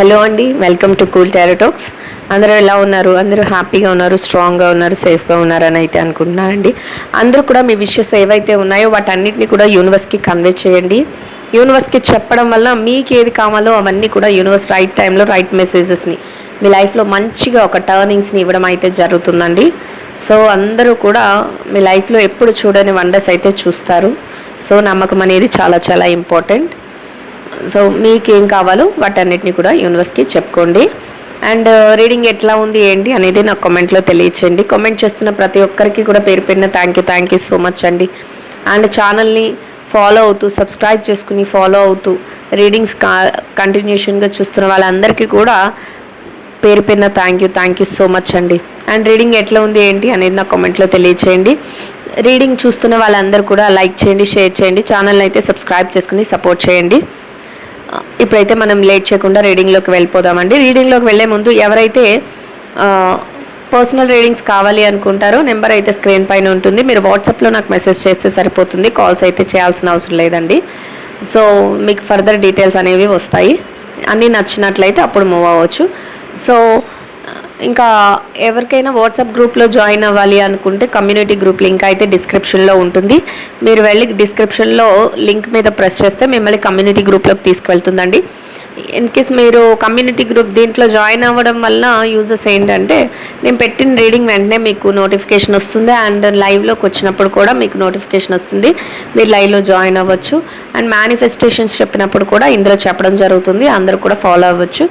Hello అండి welcome to cool టెరటాక్స్ అందరూ ఎలా ఉన్నారు? అందరూ హ్యాపీగా ఉన్నారు స్ట్రాంగ్గా ఉన్నారు సేఫ్గా ఉన్నారని అయితే అనుకుంటున్నానండి అందరూ కూడా మీ విషయస్ ఏవైతే ఉన్నాయో వాటన్నిటిని కూడా యూనివర్స్కి కన్వే చేయండి. యూనివర్స్కి చెప్పడం వల్ల మీకు ఏది కావాలో అవన్నీ కూడా యూనివర్స్ రైట్ టైంలో రైట్ మెసేజెస్ని మీ లైఫ్లో మంచిగా ఒక టర్నింగ్స్ని ఇవ్వడం అయితే జరుగుతుందండి. సో అందరూ కూడా మీ లైఫ్లో ఎప్పుడు చూడని వండర్స్ అయితే చూస్తారు. సో నమ్మకం అనేది చాలా చాలా ఇంపార్టెంట్. సో మీకు ఏం కావాలో వాటన్నిటిని కూడా యూనివర్స్కి చెప్పుకోండి. అండ్ రీడింగ్ uh, ఎట్లా ఉంది ఏంటి అనేది నాకు కామెంట్లో తెలియచేయండి. కామెంట్ చేస్తున్న ప్రతి ఒక్కరికి కూడా పేరు పెట్టిన thank you thank you so much అండి. అండ్ ఛానల్ని ఫాలో అవుతూ సబ్స్క్రైబ్ చేసుకుని ఫాలో అవుతూ రీడింగ్స్ కా కంటిన్యూషన్గా చూస్తున్న వాళ్ళందరికీ కూడా పేరు పెట్టిన thank you thank you so much అండి. అండ్ రీడింగ్ ఎట్లా ఉంది ఏంటి అనేది నా కామెంట్లో తెలియచేయండి. రీడింగ్ చూస్తున్న వాళ్ళందరూ కూడా లైక్ చేయండి షేర్ చేయండి. ఛానల్ని అయితే సబ్స్క్రైబ్ చేసుకుని సపోర్ట్ చేయండి. ఇప్పుడైతే మనం లేట్ చేయకుండా రీడింగ్లోకి వెళ్ళిపోదామండి. రీడింగ్లోకి వెళ్ళే ముందు ఎవరైతే పర్సనల్ రీడింగ్స్ కావాలి అనుకుంటారో నెంబర్ అయితే స్క్రీన్ పైన ఉంటుంది. మీరు వాట్సాప్లో నాకు మెసేజ్ చేస్తే సరిపోతుంది. కాల్స్ అయితే చేయాల్సిన అవసరం లేదండి. సో మీకు ఫర్దర్ డీటెయిల్స్ అనేవి వస్తాయి. అన్నీ నచ్చినట్లయితే అప్పుడు మూవ్ అవ్వచ్చు. సో ఇంకా ఎవరికైనా వాట్సాప్ గ్రూప్లో జాయిన్ అవ్వాలి అనుకుంటే కమ్యూనిటీ గ్రూప్ లింక్ అయితే డిస్క్రిప్షన్లో ఉంటుంది. మీరు వెళ్ళి డిస్క్రిప్షన్లో లింక్ మీద ప్రెస్ చేస్తే మిమ్మల్ని కమ్యూనిటీ గ్రూప్లోకి తీసుకువెళ్తుందండి ఇన్ కేస్ మీరు కమ్యూనిటీ గ్రూప్ దీంట్లో జాయిన్ అవ్వడం వల్ల యూజెస్ ఏంటంటే నేను పెట్టిన రీడింగ్ వెంటనే మీకు నోటిఫికేషన్ వస్తుంది. అండ్ లైవ్లోకి వచ్చినప్పుడు కూడా మీకు నోటిఫికేషన్ వస్తుంది. మీరు లైవ్లో జాయిన్ అవ్వచ్చు. అండ్ మేనిఫెస్టేషన్స్ చెప్పినప్పుడు కూడా ఇందులో చెప్పడం జరుగుతుంది. అందరూ కూడా ఫాలో అవ్వచ్చు.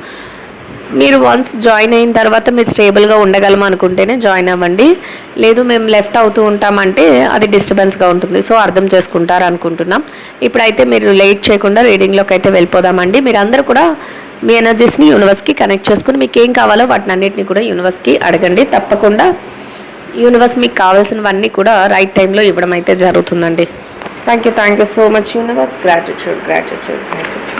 మీరు వన్స్ జాయిన్ అయిన తర్వాత మీరు స్టేబుల్గా ఉండగలం అనుకుంటేనే జాయిన్ అవ్వండి. లేదు మేము లెఫ్ట్ అవుతూ ఉంటామంటే అది డిస్టర్బెన్స్గా ఉంటుంది. సో అర్థం చేసుకుంటారు అనుకుంటున్నాం. ఇప్పుడైతే మీరు లేట్ చేయకుండా రీడింగ్లోకి అయితే వెళ్ళిపోదామండి. మీరు కూడా మీ ఎనర్జీస్ని యూనివర్స్కి కనెక్ట్ చేసుకుని మీకు ఏం కావాలో వాటిని అన్నిటిని కూడా యూనివర్స్కి అడగండి. తప్పకుండా యూనివర్స్ మీకు కావాల్సినవన్నీ కూడా రైట్ టైంలో ఇవ్వడం అయితే జరుగుతుందండి. Thank you thank you so much universe gratitude gratitude gratitude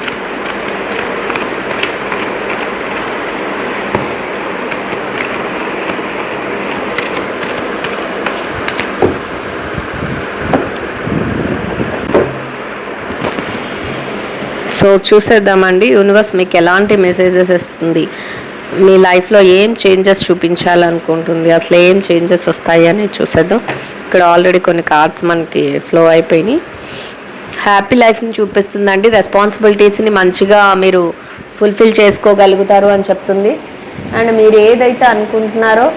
so చూసేద్దామండి. యూనివర్స్ మీకు ఎలాంటి మెసేజెస్ ఇస్తుంది? మీ లైఫ్లో ఏం చేంజెస్ చూపించాలనుకుంటుంది? అసలు ఏం చేంజెస్ వస్తాయి అని చూసేద్దాం. ఇక్కడ ఆల్రెడీ కొన్ని కార్డ్స్ మనకి ఫ్లో అయిపోయినాయి. హ్యాపీ లైఫ్ని చూపిస్తుందండి. రెస్పాన్సిబిలిటీస్ని మంచిగా మీరు ఫుల్ఫిల్ చేసుకోగలుగుతారు అని చెప్తుంది. అండ్ మీరు ఏదైతే అనుకుంటున్నారో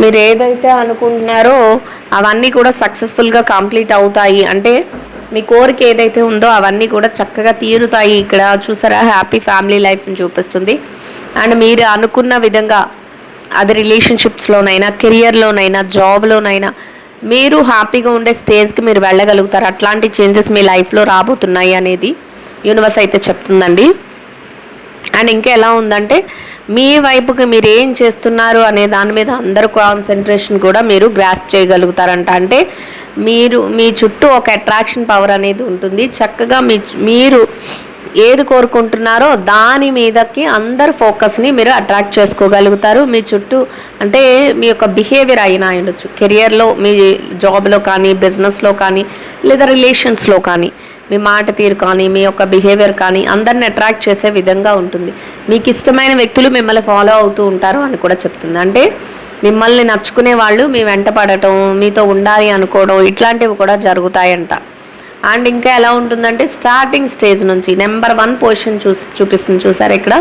మీరు ఏదైతే అనుకుంటున్నారో అవన్నీ కూడా సక్సెస్ఫుల్గా కంప్లీట్ అవుతాయి. అంటే మీ కోరిక ఏదైతే ఉందో అవన్నీ కూడా చక్కగా తీరుతాయి. ఇక్కడ చూసారా? హ్యాపీ ఫ్యామిలీ లైఫ్ని చూపిస్తుంది. అండ్ మీరు అనుకున్న విధంగా అది రిలేషన్షిప్స్లోనైనా కెరియర్లోనైనా జాబ్లోనైనా మీరు హ్యాపీగా ఉండే స్టేజ్కి మీరు వెళ్ళగలుగుతారు. అట్లాంటి చేంజెస్ మీ లైఫ్లో రాబోతున్నాయి అనేది యూనివర్స్ అయితే చెప్తుందండి. అండ్ ఇంకా ఎలా ఉందంటే మీ వైపుకి మీరు ఏం చేస్తున్నారు అనే దాని మీద అందరు కాన్సన్ట్రేషన్ కూడా మీరు గ్రాస్ప్ చేయగలుగుతారంట. అంటే మీరు మీ చుట్టూ ఒక అట్రాక్షన్ పవర్ అనేది ఉంటుంది. చక్కగా మీ మీరు ఏది కోరుకుంటున్నారో దాని మీదకి అందరు ఫోకస్ని మీరు అట్రాక్ట్ చేసుకోగలుగుతారు. మీ చుట్టూ అంటే మీ యొక్క బిహేవియర్ అయినా ఉండొచ్చు. కెరియర్లో మీ జాబ్లో కానీ బిజినెస్లో కానీ లేదా రిలేషన్స్లో కానీ మీ మాట తీరు కానీ మీ యొక్క బిహేవియర్ కానీ అందరిని అట్రాక్ట్ చేసే విధంగా ఉంటుంది. మీకు ఇష్టమైన వ్యక్తులు మిమ్మల్ని ఫాలో అవుతూ ఉంటారు అని కూడా చెప్తుంది. అంటే మిమ్మల్ని నచ్చుకునే వాళ్ళు మీ వెంట పడటం మీతో ఉండాలి అనుకోవడం ఇట్లాంటివి కూడా జరుగుతాయంట. అండ్ ఇంకా ఎలా ఉంటుందంటే స్టార్టింగ్ స్టేజ్ నుంచి నెంబర్ వన్ పొజిషన్ చూసి చూపిస్తుంది చూసారు ఇక్కడ?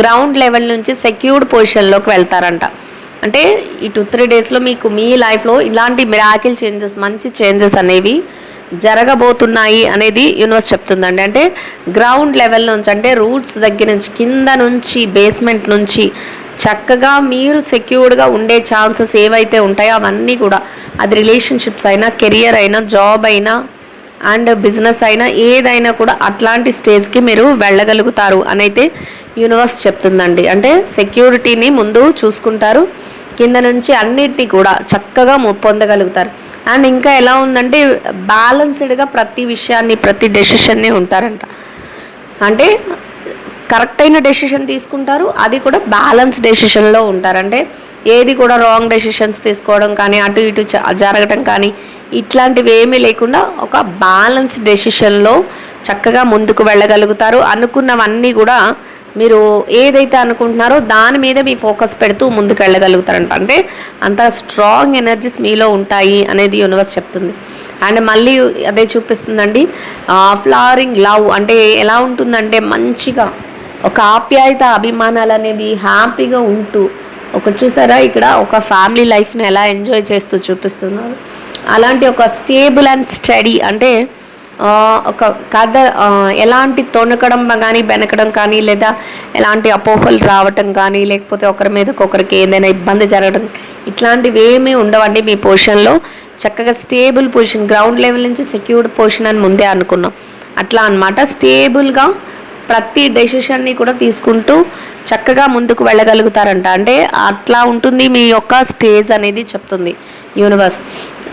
గ్రౌండ్ లెవెల్ నుంచి సెక్యూర్డ్ పొజిషన్లోకి వెళ్తారంట. అంటే ఈ టూ త్రీ డేస్లో మీకు మీ లైఫ్లో ఇలాంటి మిరాకిల్ చేంజెస్ మంచి చేంజెస్ అనేవి జరగబోతున్నాయి అనేది యూనివర్స్ చెప్తుందండి. అంటే గ్రౌండ్ లెవెల్ నుంచి అంటే రూట్స్ దగ్గర నుంచి కింద నుంచి బేస్మెంట్ నుంచి చక్కగా మీరు సెక్యూర్డ్గా ఉండే ఛాన్సెస్ ఏవైతే ఉంటాయో అవన్నీ కూడా అది రిలేషన్షిప్స్ అయినా కెరియర్ అయినా జాబ్ అయినా అండ్ బిజినెస్ అయినా ఏదైనా కూడా అట్లాంటి స్టేజ్కి మీరు వెళ్ళగలుగుతారు అని అయితే యూనివర్స్ చెప్తుందండి. అంటే సెక్యూరిటీని ముందు చూసుకుంటారు. కింద నుంచి అన్నిటినీ కూడా చక్కగా పొందగలుగుతారు. అండ్ ఇంకా ఎలా ఉందంటే బ్యాలన్స్డ్గా ప్రతి విషయాన్ని ప్రతి డెసిషన్ని ఉంటారంట. అంటే కరెక్ట్ అయిన డెసిషన్ తీసుకుంటారు అది కూడా బ్యాలెన్స్ డెసిషన్లో ఉంటారంటే ఏది కూడా రాంగ్ డెసిషన్స్ తీసుకోవడం కానీ అటు ఇటు జరగటం కానీ ఇట్లాంటివి ఏమీ లేకుండా ఒక బ్యాలెన్స్ డెసిషన్లో చక్కగా ముందుకు వెళ్ళగలుగుతారు. అనుకున్నవన్నీ కూడా మీరు ఏదైతే అనుకుంటున్నారో దాని మీద మీ ఫోకస్ పెడుతూ ముందుకు వెళ్ళగలుగుతారంట అంటే అంత స్ట్రాంగ్ ఎనర్జీస్ మీలో ఉంటాయి అనేది యూనివర్స్ చెప్తుంది. అండ్ మళ్ళీ అదే చూపిస్తుందండి ఫ్లవరింగ్ లవ్ అంటే ఎలా ఉంటుందంటే మంచిగా ఒక ఆప్యాయత అభిమానాలు అనేవి హ్యాపీగా ఉంటూ ఒక చూసారా ఇక్కడ ఒక ఫ్యామిలీ లైఫ్ని ఎలా ఎంజాయ్ చేస్తూ చూపిస్తున్నారు. అలాంటి ఒక స్టేబుల్ అండ్ స్టడీ అంటే ఒక కథ ఎలాంటి తొణకడం కానీ బెనకడం కానీ లేదా ఎలాంటి అపోహలు రావటం కానీ లేకపోతే ఒకరి మీద ఒకరికి ఏదైనా ఇబ్బంది జరగడం ఇట్లాంటివి ఏమీ ఉండవండి మీ పొజిషన్లో చక్కగా స్టేబుల్ పొజిషన్ గ్రౌండ్ లెవెల్ నుంచి సెక్యూర్డ్ పొజిషన్ అని ముందే అనుకున్నాం. అట్లా అన్నమాట. స్టేబుల్గా ప్రతి డెసిషన్ని కూడా తీసుకుంటూ చక్కగా ముందుకు వెళ్ళగలుగుతారంట. అంటే అట్లా ఉంటుంది మీ యొక్క స్టేజ్ అనేది చెప్తుంది యూనివర్స్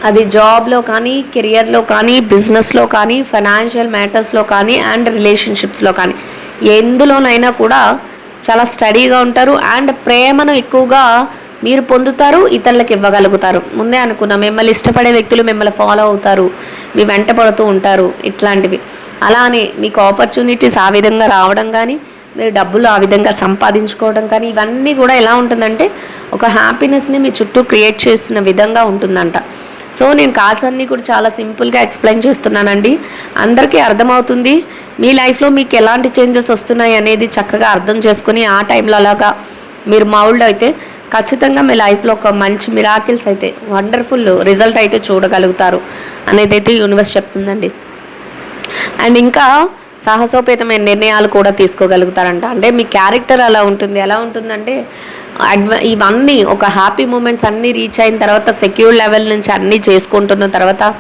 అది జాబ్లో కానీ కెరియర్లో కానీ బిజినెస్లో కానీ ఫైనాన్షియల్ మ్యాటర్స్లో కానీ అండ్ రిలేషన్షిప్స్లో కానీ. ఎందులోనైనా కూడా చాలా స్టడీగా ఉంటారు అండ్ ప్రేమను ఎక్కువగా మీరు పొందుతారు ఇతరులకు ఇవ్వగలుగుతారు. ముందే అనుకున్నా మిమ్మల్ని ఇష్టపడే వ్యక్తులు మిమ్మల్ని ఫాలో అవుతారు మీ వెంట పడుతూ ఉంటారు ఇట్లాంటివి. అలానే మీకు ఆపర్చునిటీస్ ఆ విధంగా రావడం కానీ మీరు డబ్బులు ఆ విధంగా సంపాదించుకోవడం కానీ ఇవన్నీ కూడా ఎలా ఉంటుందంటే ఒక హ్యాపీనెస్ని మీ చుట్టూ క్రియేట్ చేస్తున్న విధంగా ఉంటుందంట. సో నేను కార్డ్స్ అన్నీ కూడా చాలా సింపుల్గా ఎక్స్ప్లెయిన్ చేస్తున్నానండి. అందరికీ అర్థమవుతుంది మీ లైఫ్లో మీకు ఎలాంటి చేంజెస్ వస్తున్నాయి అనేది చక్కగా అర్థం చేసుకుని ఆ టైంలో అలాగా మీరు మౌల్డ్ అయితే ఖచ్చితంగా మీ లైఫ్లో ఒక మంచి మిరాకిల్స్ అయితే వండర్ఫుల్ రిజల్ట్ అయితే చూడగలుగుతారు అనేది అయితే యూనివర్స్ చెప్తుందండి. అండ్ ఇంకా సాహసోపేతమైన నిర్ణయాలు కూడా తీసుకోగలుగుతారంట. అంటే మీ క్యారెక్టర్ అలా ఉంటుంది. ఎలా ఉంటుందంటే అడ్వ ఇవన్నీ ఒక హ్యాపీ మూమెంట్స్ అన్నీ రీచ్ అయిన తర్వాత సెక్యూర్ లెవెల్ నుంచి అన్నీ చేసుకుంటున్న తర్వాత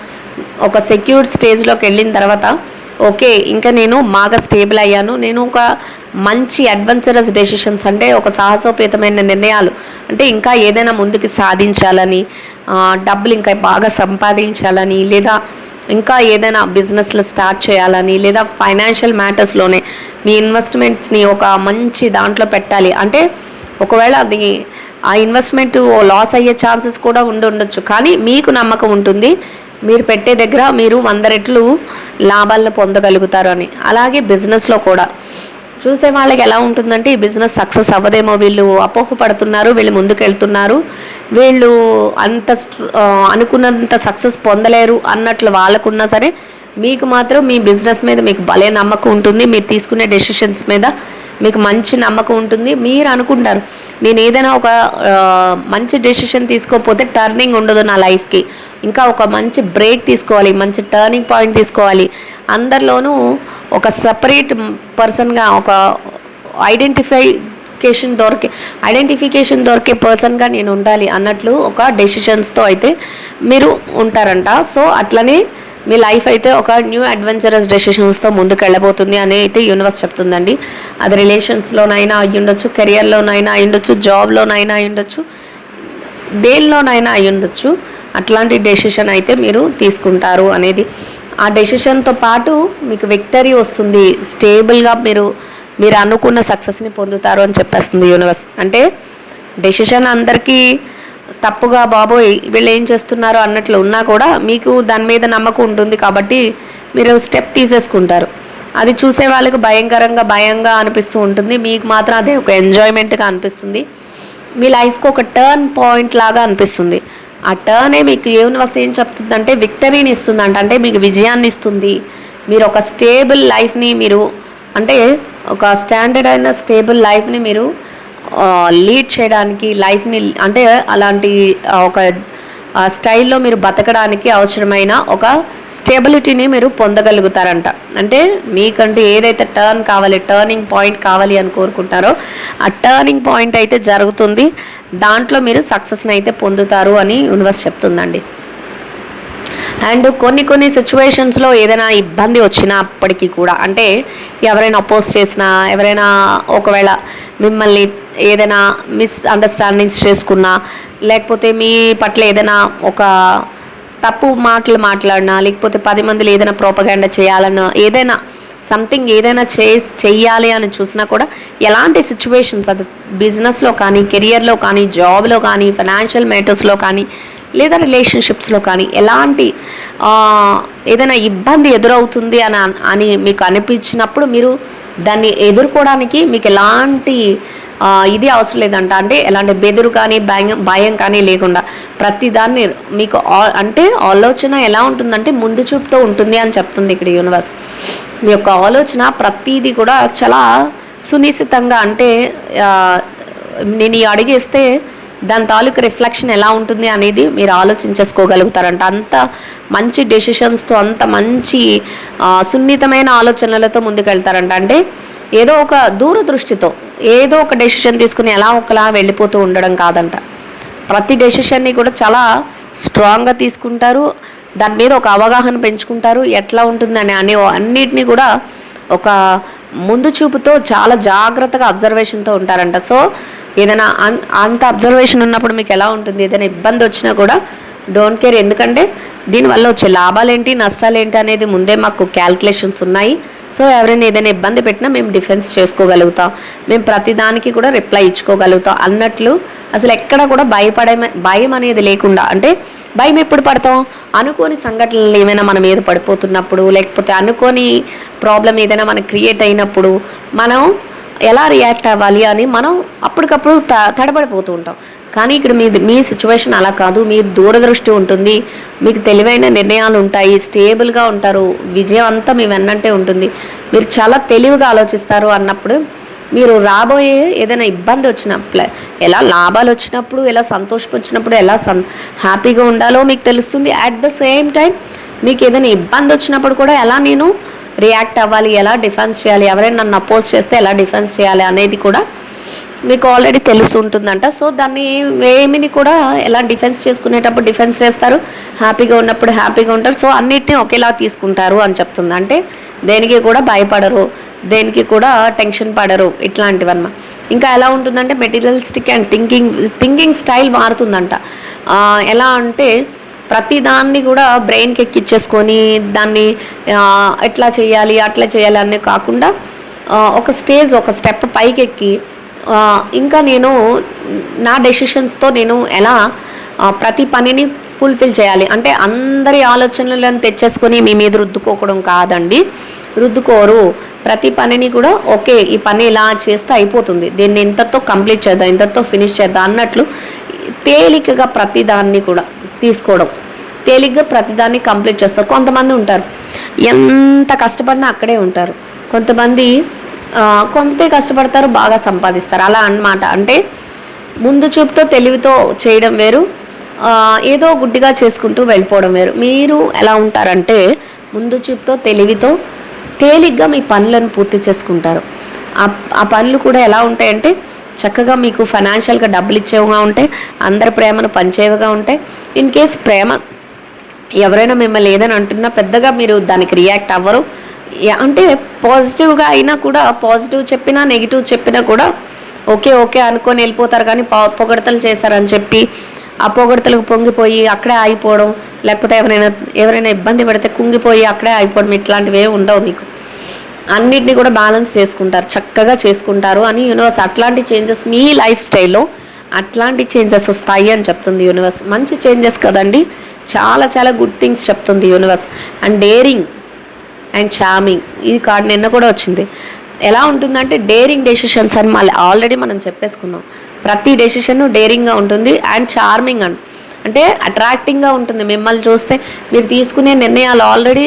ఒక సెక్యూర్డ్ స్టేజ్లోకి వెళ్ళిన తర్వాత ఓకే ఇంకా నేను బాగా స్టేబుల్ అయ్యాను. నేను ఒక మంచి అడ్వెంచరస్ డెసిషన్స్ అంటే ఒక సాహసోపేతమైన నిర్ణయాలు అంటే ఇంకా ఏదైనా ముందుకు సాధించాలని డబ్బులు ఇంకా బాగా సంపాదించాలని లేదా ఇంకా ఏదైనా బిజినెస్లో స్టార్ట్ చేయాలని లేదా ఫైనాన్షియల్ మ్యాటర్స్లోనే మీ ఇన్వెస్ట్మెంట్స్ని ఒక మంచి దాంట్లో పెట్టాలి. అంటే ఒకవేళ అది ఆ ఇన్వెస్ట్మెంట్ లాస్ అయ్యే ఛాన్సెస్ కూడా ఉండి ఉండొచ్చు. కానీ మీకు నమ్మకం ఉంటుంది. మీరు పెట్టే దగ్గర మీరు వంద రెట్లు లాభాలను పొందగలుగుతారు అని. అలాగే బిజినెస్లో కూడా. చూసే వాళ్ళకి ఎలా ఉంటుందంటే ఈ బిజినెస్ సక్సెస్ అవ్వదేమో. వీళ్ళు అపోహ పడుతున్నారు వీళ్ళు ముందుకెళ్తున్నారు. వీళ్ళు అంత స్ట్ర- అనుకున్నంత సక్సెస్ పొందలేరు అన్నట్లు వాళ్ళకున్నా సరే మీకు మాత్రం మీ బిజినెస్ మీద మీకు భలే నమ్మకం ఉంటుంది. మీరు తీసుకునే డెసిషన్స్ మీద మీకు మంచి నమ్మకం ఉంటుంది. మీరు అనుకుంటారు నేను ఏదైనా ఒక మంచి డెసిషన్ తీసుకోకపోతే టర్నింగ్ ఉండదు నా లైఫ్కి ఇంకా ఒక మంచి బ్రేక్ తీసుకోవాలి మంచి టర్నింగ్ పాయింట్ తీసుకోవాలి. అందరిలోనూ ఒక సపరేట్ పర్సన్గా ఒక ఐడెంటిఫైకేషన్ దొరికే ఐడెంటిఫికేషన్ దొరికే పర్సన్గా నేను ఉండాలి అన్నట్లు ఒక డెసిషన్స్తో అయితే మీరు ఉంటారంట. సో అట్లనే మీ లైఫ్ అయితే ఒక న్యూ అడ్వెంచరస్ డెసిషన్స్తో ముందుకు వెళ్ళబోతుంది అని అయితే యూనివర్స్ చెప్తుందండి. అది రిలేషన్స్లోనైనా అయి ఉండొచ్చు కెరియర్లోనైనా అయి ఉండొచ్చు జాబ్లోనైనా అయి ఉండొచ్చు దేనిలోనైనా అయి ఉండొచ్చు అట్లాంటి డెసిషన్ అయితే మీరు తీసుకుంటారు అనేది. ఆ డెసిషన్తో పాటు మీకు విక్టరీ వస్తుంది. స్టేబుల్గా మీరు మీరు అనుకున్న సక్సెస్ని పొందుతారు అని చెప్పేస్తుంది యూనివర్స్. అంటే డెసిషన్ అందరికీ తప్పుగా బాబోయ్ వీళ్ళు ఏం చేస్తున్నారు అన్నట్లు ఉన్నా కూడా మీకు దాని మీద నమ్మకం ఉంటుంది కాబట్టి మీరు స్టెప్ తీసేసుకుంటారు. అది చూసే వాళ్ళకి భయంకరంగా భయంగా అనిపిస్తూ ఉంటుంది. మీకు మాత్రం అదే ఒక ఎంజాయ్మెంట్గా అనిపిస్తుంది. మీ లైఫ్కి ఒక టర్న్ పాయింట్ లాగా అనిపిస్తుంది. ఆ టర్నే మీకు యూనివర్స్ ఏం చెప్తుందంటే విక్టరీని ఇస్తుందంట. అంటే మీకు విజయాన్ని ఇస్తుంది. మీరు ఒక స్టేబుల్ లైఫ్ని మీరు అంటే ఒక స్టాండర్డ్ అయిన స్టేబుల్ లైఫ్ని మీరు లీడ్ చేయడానికి లైఫ్ని అంటే అలాంటి ఒక స్టైల్లో మీరు బతకడానికి అవసరమైన ఒక స్టెబిలిటీని మీరు పొందగలుగుతారంట. అంటే మీకంటే ఏదైతే టర్న్ కావాలి టర్నింగ్ పాయింట్ కావాలి అని కోరుకుంటారో ఆ టర్నింగ్ పాయింట్ అయితే జరుగుతుంది. దాంట్లో మీరు సక్సెస్ని అయితే పొందుతారు అని యూనివర్స్ చెప్తుందండి. అండ్ కొన్ని కొన్ని సిచ్యువేషన్స్లో ఏదైనా ఇబ్బంది వచ్చినప్పటికీ కూడా అంటే ఎవరైనా అపోజ్ చేసినా ఎవరైనా ఒకవేళ మిమ్మల్ని ఏదైనా మిస్ అండర్స్టాండింగ్స్ చేసుకున్నా లేకపోతే మీ పట్ల ఏదైనా ఒక తప్పు మాటలు మాట్లాడినా లేకపోతే పది మందిలో ఏదైనా ప్రోపగాండ చేయాలన్నా ఏదైనా సంథింగ్ ఏదైనా చే చెయ్యాలి అని చూసినా కూడా ఎలాంటి సిచ్యువేషన్స్ అది బిజినెస్లో కానీ కెరియర్లో కానీ జాబ్లో కానీ ఫైనాన్షియల్ మ్యాటర్స్లో కానీ లేదా రిలేషన్షిప్స్లో కానీ ఎలాంటి ఏదైనా ఇబ్బంది ఎదురవుతుంది అని అని మీకు అనిపించినప్పుడు మీరు దాన్ని ఎదుర్కోవడానికి మీకు ఎలాంటి ఇది అవసరం లేదంట. అంటే ఎలాంటి బెదురు కానీ భయం భయం కానీ లేకుండా ప్రతిదాన్ని మీకు అంటే ఆలోచన ఎలా ఉంటుందంటే ముందు చూపుతో ఉంటుంది అని చెప్తుంది ఇక్కడ యూనివర్స్ మీ యొక్క ఆలోచన ప్రతిదీ కూడా చాలా సునిశ్చితంగా అంటే నేను అడిగేస్తే దాని తాలూకు రిఫ్లెక్షన్ ఎలా ఉంటుంది అనేది మీరు ఆలోచించేసుకోగలుగుతారంట. అంత మంచి డెసిషన్స్తో అంత మంచి సున్నితమైన ఆలోచనలతో ముందుకెళ్తారంట. అంటే ఏదో ఒక దూరదృష్టితో ఏదో ఒక డెసిషన్ తీసుకుని ఎలా ఒకలా వెళ్ళిపోతూ ఉండడం కాదంట. ప్రతి డెసిషన్ని కూడా చాలా స్ట్రాంగ్గా తీసుకుంటారు. దాని మీద ఒక అవగాహన పెంచుకుంటారు. ఎట్లా ఉంటుందని అనే అన్నిటినీ కూడా ఒక ముందు చూపుతో చాలా జాగ్రత్తగా అబ్జర్వేషన్తో ఉంటారంట. సో ఏదైనా అన్- అంత అబ్జర్వేషన్ ఉన్నప్పుడు మీకు ఎలా ఉంటుంది? ఏదైనా ఇబ్బంది వచ్చినా కూడా డోంట్ కేర్ ఎందుకంటే దీనివల్ల వచ్చే లాభాలు ఏంటి నష్టాలు ఏంటి అనేది ముందే మాకు క్యాల్కులేషన్స్ ఉన్నాయి. సో ఎవరైనా ఏదైనా ఇబ్బంది పెట్టినా మేము డిఫెన్స్ చేసుకోగలుగుతాం. మేము ప్రతిదానికి కూడా రిప్లై ఇచ్చుకోగలుగుతాం. అన్నట్లు అసలు ఎక్కడ కూడా భయపడే భయం అనేది లేకుండా అంటే భయం ఎప్పుడు పడతాం? అనుకోని సంఘటనలు ఏమైనా మన మీద పడిపోతున్నప్పుడు లేకపోతే అనుకోని ప్రాబ్లం ఏదైనా మనకి క్రియేట్ అయినప్పుడు మనం ఎలా రియాక్ట్ అవ్వాలి అని మనం అప్పటికప్పుడు త తడబడిపోతూ ఉంటాం. కానీ ఇక్కడ మీ మీ సిచ్యువేషన్ అలా కాదు. మీ దూరదృష్టి ఉంటుంది. మీకు తెలివైన నిర్ణయాలు ఉంటాయి. స్టేబుల్గా ఉంటారు. విజయం అంతా మీ వెన్నంటే ఉంటుంది. మీరు చాలా తెలివిగా ఆలోచిస్తారు అన్నప్పుడు మీరు రాబోయే ఏదైనా ఇబ్బంది వచ్చినప్పుడు ఎలా లాభాలు వచ్చినప్పుడు ఎలా సంతోషం వచ్చినప్పుడు ఎలా సం హ్యాపీగా ఉండాలో మీకు తెలుస్తుంది. అట్ ద సేమ్ టైం మీకు ఏదైనా ఇబ్బంది వచ్చినప్పుడు కూడా ఎలా నేను రియాక్ట్ అవ్వాలి? ఎలా డిఫెన్స్ చేయాలి? ఎవరైనా నన్ను అపోజ్ చేస్తే ఎలా డిఫెన్స్ చేయాలి? అనేది కూడా మీకు ఆల్రెడీ తెలుస్తుంటుందంట. సో దాన్ని ఏమిని కూడా ఎలా డిఫెన్స్ చేసుకునేటప్పుడు డిఫెన్స్ చేస్తారు? హ్యాపీగా ఉన్నప్పుడు హ్యాపీగా ఉంటారు. సో అన్నిటిని ఒకేలా తీసుకుంటారు అని చెప్తుంది. అంటే దేనికి కూడా భయపడరు దేనికి కూడా టెన్షన్ పడరు ఇట్లాంటివన్నమాట. ఇంకా ఎలా ఉంటుందంటే materialistic and thinking thinking style మారుతుందంట. ఎలా అంటే ప్రతి దాన్ని కూడా బ్రెయిన్కి ఎక్కిచ్చేసుకొని దాన్ని ఎట్లా చేయాలి అట్లా చేయాలి అనే కాకుండా ఒక స్టేజ్ ఒక స్టెప్ పైకి ఎక్కి ఇంకా నేను నా డెసిషన్స్తో నేను ఎలా ప్రతి పనిని ఫుల్ఫిల్ చేయాలి? అంటే అందరి ఆలోచనలను తెచ్చేసుకొని మీ మీద రుద్దుకోకడం కాదండి. రుద్దుకోరు. ప్రతి పనిని కూడా ఓకే ఈ పని ఇలా చేస్తే అయిపోతుంది. దీన్ని ఇంతతో కంప్లీట్ చేద్దాం ఇంతతో ఫినిష్ చేద్దాం అన్నట్లు తేలికగా ప్రతి దాన్ని కూడా తీసుకోవడం. తేలిగ్గా ప్రతిదాన్ని కంప్లీట్ చేస్తారు. కొంతమంది ఉంటారు. ఎంత కష్టపడినా అక్కడే ఉంటారు. కొంతమంది కొంతే కష్టపడతారు బాగా సంపాదిస్తారు. అలా అన్నమాట. అంటే ముందు చూపుతో తెలివితో చేయడం వేరు. ఏదో గుడ్డిగా చేసుకుంటూ వెళ్ళిపోవడం వేరు. మీరు ఎలా ఉంటారంటే ముందు చూపుతో తెలివితో తేలిగ్గా మీ పనులను పూర్తి చేసుకుంటారు. ఆ పనులు కూడా ఎలా ఉంటాయంటే చక్కగా మీకు ఫైనాన్షియల్గా డబ్బులు ఇచ్చేవిగా ఉంటాయి అందరి ప్రేమను పంచేవిగా ఉంటాయి. ఇన్ కేస్ ప్రేమ ఎవరైనా మిమ్మల్ని ఏదని అంటున్నా పెద్దగా మీరు దానికి రియాక్ట్ అవ్వరు. అంటే పాజిటివ్గా అయినా కూడా పాజిటివ్ చెప్పినా నెగిటివ్ చెప్పినా కూడా ఓకే ఓకే అనుకొని వెళ్ళిపోతారు. కానీ పొగడతలు చేశారని చెప్పి ఆ పొగడతలకు పొంగిపోయి అక్కడే ఆగిపోవడం లేకపోతే ఎవరైనా ఎవరైనా ఇబ్బంది పడితే కుంగిపోయి అక్కడే ఆగిపోవడం ఇట్లాంటివి ఏమి ఉండవు మీకు. అన్నిటినీ కూడా బ్యాలెన్స్ చేసుకుంటారు చక్కగా చేసుకుంటారు. అని యూనివర్స్ అట్లాంటి చేంజెస్ మీ లైఫ్ స్టైల్లో అట్లాంటి చేంజెస్ వస్తాయి అని చెప్తుంది యూనివర్స్. మంచి చేంజెస్ కదండి. చాలా చాలా గుడ్ థింగ్స్ చెప్తుంది universe. And daring and charming ఇది కార్డ్ నిన్న కూడా వచ్చింది. ఎలా ఉంటుందంటే డేరింగ్ డెసిషన్స్ అని మళ్ళీ ఆల్రెడీ మనం చెప్పేసుకున్నాం. ప్రతి డెసిషన్ డేరింగ్గా ఉంటుంది అండ్ చార్మింగ్ అని అంటే అట్రాక్టింగ్గా ఉంటుంది. మిమ్మల్ని చూస్తే మీరు తీసుకునే నిర్ణయాలు ఆల్రెడీ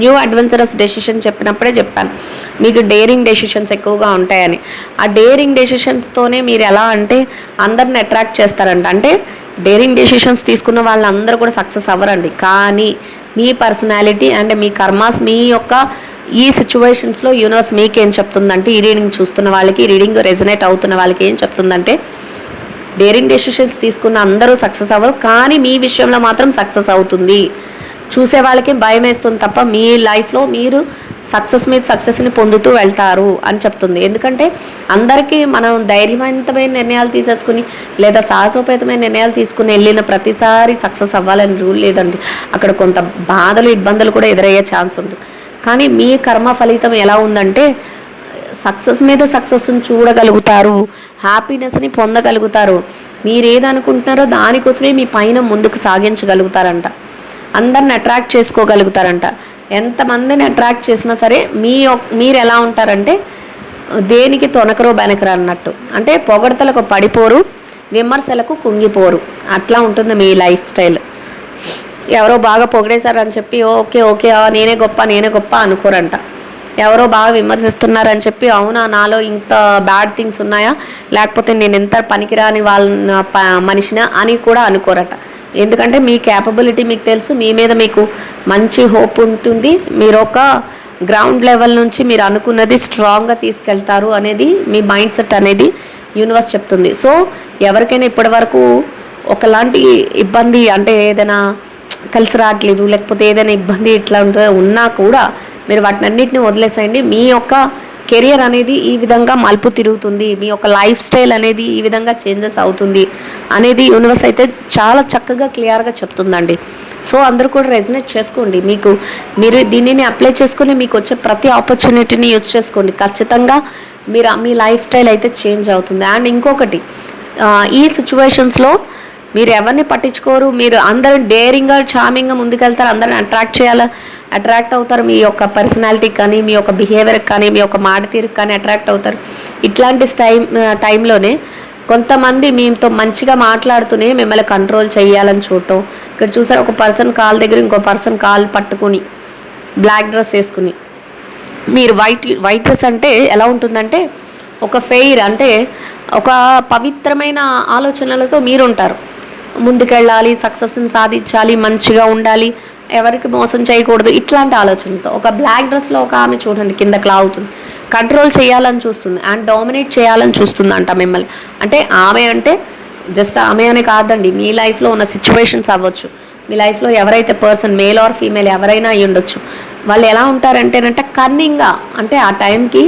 న్యూ అడ్వెంచరస్ డెసిషన్ చెప్పినప్పుడే చెప్పాను. మీకు డేరింగ్ డెసిషన్స్ ఎక్కువగా ఉంటాయని. ఆ డేరింగ్ డెసిషన్స్తోనే మీరు ఎలా అంటే అందరిని అట్రాక్ట్ చేస్తారంట. అంటే డేరింగ్ డెసిషన్స్ తీసుకున్న వాళ్ళందరూ కూడా సక్సెస్ అవ్వరండి. కానీ మీ పర్సనాలిటీ అండ్ మీ కర్మాస్ మీ యొక్క ఈ సిచ్యువేషన్స్లో యూనివర్స్ మీకేం చెప్తుందంటే ఈ రీడింగ్ చూస్తున్న వాళ్ళకి రీడింగ్ రెజనేట్ అవుతున్న వాళ్ళకి ఏం చెప్తుందంటే డేరింగ్ డెసిషన్స్ తీసుకున్న అందరూ సక్సెస్ అవ్వరు కానీ మీ విషయంలో మాత్రం సక్సెస్ అవుతుంది. చూసే వాళ్ళకి భయం వేస్తుంది తప్ప మీ లైఫ్లో మీరు సక్సెస్ మీద సక్సెస్ని పొందుతూ వెళ్తారు అని చెప్తుంది. ఎందుకంటే అందరికీ మనం ధైర్యవంతమైన నిర్ణయాలు తీసేసుకుని లేదా సాహసోపేతమైన నిర్ణయాలు తీసుకుని వెళ్ళిన ప్రతిసారి సక్సెస్ అవ్వాలని రూల్ లేదండి. అక్కడ కొంత బాధలు ఇబ్బందులు కూడా ఎదురయ్యే ఛాన్స్ ఉంటుంది కానీ మీ కర్మ ఫలితం ఎలా ఉందంటే సక్సెస్ మీద సక్సెస్ని చూడగలుగుతారు హ్యాపీనెస్ని పొందగలుగుతారు. మీరు ఏదనుకుంటున్నారో దానికోసమే మీ పైన ముందుకు సాగించగలుగుతారంట. అందరిని అట్రాక్ట్ చేసుకోగలుగుతారంట. ఎంతమందిని అట్రాక్ట్ చేసినా సరే మీ మీరు ఎలా ఉంటారంటే దేనికి తొనకరో బెనకరు అన్నట్టు. అంటే పొగడతలకు పడిపోరు విమర్శలకు కుంగిపోరు. అట్లా ఉంటుంది మీ లైఫ్ స్టైల్. ఎవరో బాగా పొగిడేశారని చెప్పి ఓకే ఓకే నేనే గొప్ప నేనే గొప్ప అనుకోరంట. ఎవరో బాగా విమర్శిస్తున్నారని చెప్పి అవునా నాలో ఇంత బ్యాడ్ థింగ్స్ ఉన్నాయా? లేకపోతే నేను ఎంత పనికిరాని వాళ్ళ ప- మనిషినా అని కూడా అనుకోరట. ఎందుకంటే మీ క్యాపబిలిటీ మీకు తెలుసు మీ మీద మీకు మంచి హోప్ ఉంటుంది. మీరు ఒక గ్రౌండ్ లెవెల్ నుంచి మీరు అనుకున్నది స్ట్రాంగ్గా తీసుకెళ్తారు అనేది మీ మైండ్ సెట్ అనేది యూనివర్స్ చెప్తుంది. సో ఎవరికైనా ఇప్పటి వరకు ఒకలాంటి ఇబ్బంది అంటే ఏదైనా కలిసి రావట్లేదు లేకపోతే ఏదైనా ఇబ్బంది ఇట్లా ఉంటుందో ఉన్నా కూడా మీరు వాటిని వదిలేసేయండి. మీ యొక్క కెరియర్ అనేది ఈ విధంగా మలుపు తిరుగుతుంది మీ యొక్క లైఫ్ స్టైల్ అనేది ఈ విధంగా చేంజెస్ అవుతుంది అనేది యూనివర్స్ అయితే చాలా చక్కగా క్లియర్గా చెప్తుందండి. సో అందరూ కూడా రెజినేట్ చేసుకోండి. మీకు మీరు దీనిని అప్లై చేసుకుని మీకు వచ్చే ప్రతి ఆపర్చునిటీని యూజ్ చేసుకోండి. ఖచ్చితంగా మీరు మీ లైఫ్ స్టైల్ అయితే చేంజ్ అవుతుంది. అండ్ ఇంకొకటి ఈ సిచ్యువేషన్స్లో మీరు ఎవరిని పట్టించుకోరు? మీరు అందరూ డేరింగ్గా చామింగ్గా ముందుకెళ్తారు. అందరిని అట్రాక్ట్ చేయాలి? అట్రాక్ట్ అవుతారు. మీ యొక్క పర్సనాలిటీకి కానీ మీ యొక్క బిహేవియర్కి కానీ మీ యొక్క మాట తీరుకి కానీ అట్రాక్ట్ అవుతారు. ఇట్లాంటి టైం టైంలోనే కొంతమంది మీతో మంచిగా మాట్లాడుతూనే మిమ్మల్ని కంట్రోల్ చేయాలని చూడటం. ఇక్కడ చూసారు? ఒక పర్సన్ కాల్ దగ్గర ఇంకో పర్సన్ కాల్ పట్టుకుని బ్లాక్ డ్రెస్ వేసుకుని. మీరు వైట్ వైట్ డ్రెస్ అంటే ఎలా ఉంటుందంటే ఒక ఫెయిర్ అంటే ఒక పవిత్రమైన ఆలోచనలతో మీరు ఉంటారు ముందుకెళ్ళాలి సక్సెస్ని సాధించాలి మంచిగా ఉండాలి ఎవరికి మోసం చేయకూడదు ఇట్లాంటి ఆలోచనతో ఒక బ్లాక్ డ్రెస్లో ఒక ఆమె చూడండి కిందకి లాగుతుంది కంట్రోల్ చేయాలని చూస్తుంది అండ్ డామినేట్ చేయాలని చూస్తుంది అంట మిమ్మల్ని. అంటే ఆమె అంటే జస్ట్ ఆమె అని కాదండి మీ లైఫ్లో ఉన్న సిచ్యువేషన్స్ అవ్వచ్చు. మీ లైఫ్లో ఎవరైతే పర్సన్ మేల్ ఆర్ ఫీమేల్ ఎవరైనా అయి ఉండొచ్చు. వాళ్ళు ఎలా ఉంటారంటేనంటే కన్నింగ్గా అంటే ఆ టైంకి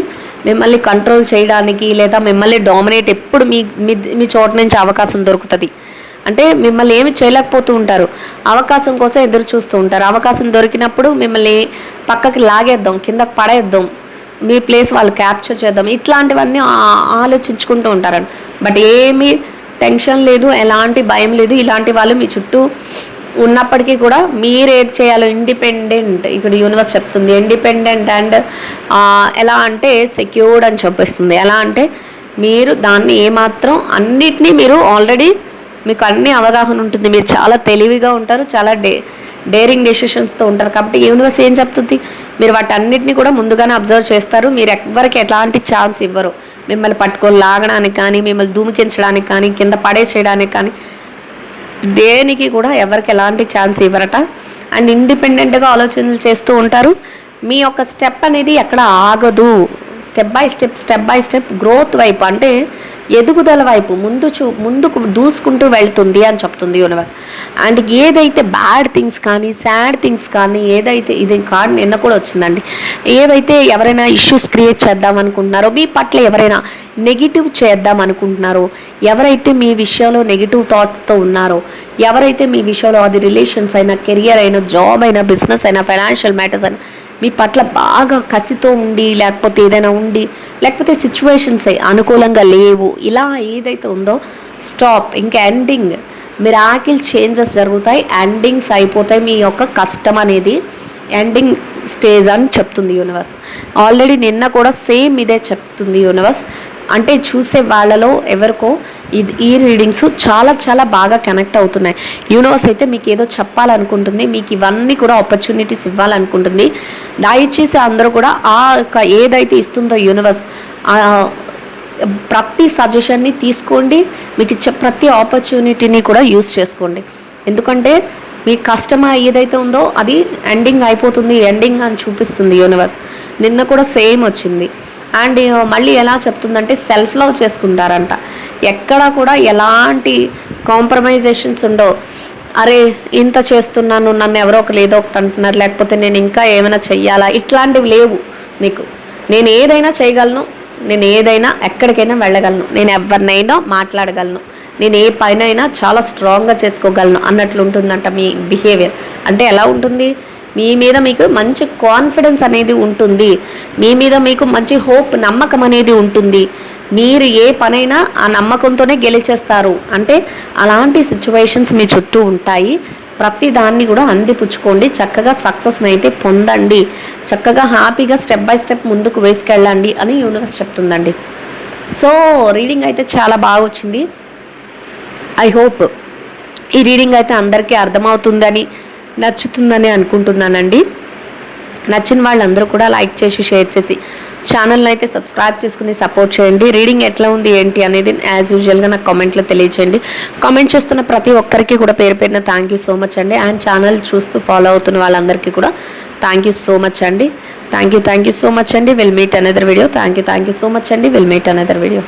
మిమ్మల్ని కంట్రోల్ చేయడానికి లేదా మిమ్మల్ని డామినేట్ ఎప్పుడు మీ మీ మీ చోట నుంచి అవకాశం దొరుకుతుంది. అంటే మిమ్మల్ని ఏమి చేయలేకపోతూ ఉంటారు. అవకాశం కోసం ఎదురు చూస్తూ ఉంటారు. అవకాశం దొరికినప్పుడు మిమ్మల్ని పక్కకి లాగేద్దాం కింద పడేద్దాం మీ ప్లేస్ వాళ్ళు క్యాప్చర్ చేద్దాం ఇట్లాంటివన్నీ ఆలోచించుకుంటూ ఉంటారని బట్ ఏమీ టెన్షన్ లేదు ఎలాంటి భయం లేదు. ఇలాంటి వాళ్ళు మీ చుట్టూ ఉన్నప్పటికీ కూడా మీరు ఏది చేయాలో ఇండిపెండెంట్ ఇక్కడ యూనివర్స్ చెప్తుంది ఇండిపెండెంట్ అండ్ ఎలా అంటే సెక్యూర్డ్ అని చెప్పేస్తుంది. ఎలా అంటే మీరు దాన్ని ఏమాత్రం అన్నిటినీ మీరు ఆల్రెడీ మీకు అన్ని అవగాహన ఉంటుంది. మీరు చాలా తెలివిగా ఉంటారు చాలా డే డేరింగ్ డెసిషన్స్తో ఉంటారు. కాబట్టి యూనివర్స్ ఏం చెప్తుంది? మీరు వాటన్నిటిని కూడా ముందుగానే అబ్జర్వ్ చేస్తారు. మీరు ఎవ్వరికి ఎలాంటి ఛాన్స్ ఇవ్వరు. మిమ్మల్ని పట్టుకొని లాగడానికి కానీ మిమ్మల్ని దూమికించడానికి కానీ కింద పడేసేయడానికి కానీ దేనికి కూడా ఎవరికి ఎలాంటి ఛాన్స్ ఇవ్వరట. అండ్ ఇండిపెండెంట్గా ఆలోచనలు చేస్తూ ఉంటారు. మీ యొక్క స్టెప్ అనేది ఎక్కడ ఆగదు. Step by step step by step growth వైపు అంటే ఎదుగుదల వైపు ముందు చూ ముందుకు దూసుకుంటూ వెళ్తుంది అని చెప్తుంది యూనివర్స్ అండ్ ఏదైతే బ్యాడ్ థింగ్స్ కానీ సాడ్ థింగ్స్ కానీ ఏదైతే ఇది కార్డ్ నిన్న కూడా వచ్చిందండి. ఏవైతే ఎవరైనా ఇష్యూస్ క్రియేట్ చేద్దాం అనుకుంటున్నారో మీ పట్ల ఎవరైనా నెగిటివ్ చేద్దాం అనుకుంటున్నారో ఎవరైతే మీ విషయంలో నెగిటివ్ థాట్స్తో ఉన్నారో ఎవరైతే మీ విషయంలో అది రిలేషన్స్ అయినా కెరియర్ అయినా జాబ్ అయినా బిజినెస్ అయినా ఫైనాన్షియల్ మ్యాటర్స్ అయినా మీ పట్ల బాగా కసితో ఉండి లేకపోతే ఏదైనా ఉండి లేకపోతే సిచ్యువేషన్స్ అనుకూలంగా లేవు ఇలా ఏదైతే ఉందో స్టాప్ ఇంకా ఎండింగ్ మిరాకిల్ చేంజెస్ జరుగుతాయి ఎండింగ్స్ అయిపోతాయి మీ యొక్క కష్టం అనేది. ఎండింగ్ స్టేజ్ అని చెప్తుంది యూనివర్స్ ఆల్రెడీ నిన్న కూడా సేమ్ ఇదే చెప్తుంది యూనివర్స్ అంటే చూసే వాళ్ళలో ఎవరికో ఇది ఈ రీడింగ్స్ చాలా చాలా బాగా కనెక్ట్ అవుతున్నాయి. యూనివర్స్ అయితే మీకు ఏదో చెప్పాలనుకుంటుంది మీకు ఇవన్నీ కూడా ఆపర్చునిటీస్ ఇవ్వాలనుకుంటుంది. దయచేసి అందరూ కూడా ఆ యొక్క ఏదైతే ఇస్తుందో యూనివర్స్ ప్రతి సజెషన్ని తీసుకోండి. మీకు ఇచ్చే ప్రతి ఆపర్చునిటీని కూడా యూస్ చేసుకోండి. ఎందుకంటే మీ కస్టమర్ ఏదైతే ఉందో అది ఎండింగ్ అయిపోతుంది ఎండింగ్ అని చూపిస్తుంది యూనివర్స్ నిన్న కూడా సేమ్ వచ్చింది. అండ్ మళ్ళీ ఎలా చెప్తుందంటే సెల్ఫ్ లవ్ చేసుకుంటారంట. ఎక్కడ కూడా ఎలాంటి కాంప్రమైజేషన్స్ ఉండవు. అరే ఇంత చేస్తున్నాను నన్ను ఎవరో ఒకరు ఏదో ఒకటి అంటున్నారు లేకపోతే నేను ఇంకా ఏమైనా చెయ్యాలా? ఇట్లాంటివి లేవు మీకు. నేను ఏదైనా చేయగలను నేను ఏదైనా ఎక్కడికైనా వెళ్ళగలను నేను ఎవరినైనా మాట్లాడగలను నేను ఏ పైన అయినా చాలా స్ట్రాంగ్గా చేసుకోగలను అన్నట్లు ఉంటుందంట మీ బిహేవియర్ అంటే ఎలా ఉంటుంది? మీ మీద మీకు మంచి కాన్ఫిడెన్స్ అనేది ఉంటుంది. మీ మీద మీకు మంచి హోప్ నమ్మకం అనేది ఉంటుంది. మీరు ఏ పనైనా ఆ నమ్మకంతోనే గెలిచేస్తారు. అంటే అలాంటి సిచ్యువేషన్స్ మీ చుట్టూ ఉంటాయి. ప్రతి దాన్ని కూడా అందిపుచ్చుకోండి. చక్కగా సక్సెస్ని అయితే పొందండి. చక్కగా హ్యాపీగా స్టెప్ బై స్టెప్ ముందుకు వేసుకెళ్ళండి అని యూనివర్స్ చెప్తుందండి. సో రీడింగ్ అయితే చాలా బాగా వచ్చింది. ఐ హోప్ ఈ రీడింగ్ అయితే అందరికీ అర్థమవుతుందని నచ్చుతుందని అనుకుంటున్నానండి. నచ్చిన వాళ్ళందరూ కూడా లైక్ చేసి షేర్ చేసి ఛానల్ని అయితే సబ్స్క్రైబ్ చేసుకుని సపోర్ట్ చేయండి. రీడింగ్ ఎట్లా ఉంది ఏంటి అనేది యాజ్ యూజువల్గా నాకు కామెంట్లో తెలియచేయండి. కామెంట్ చేస్తున్న ప్రతి ఒక్కరికి కూడా పేరు పేరున థ్యాంక్ యూ సో మచ్ అండి. అండ్ ఛానల్ చూస్తూ ఫాలో అవుతున్న వాళ్ళందరికీ కూడా థ్యాంక్ యూ సో మచ్ అండి. Thank you thank you so much అండి. Will meet another video thank you thank you so much అండి. Will meet another video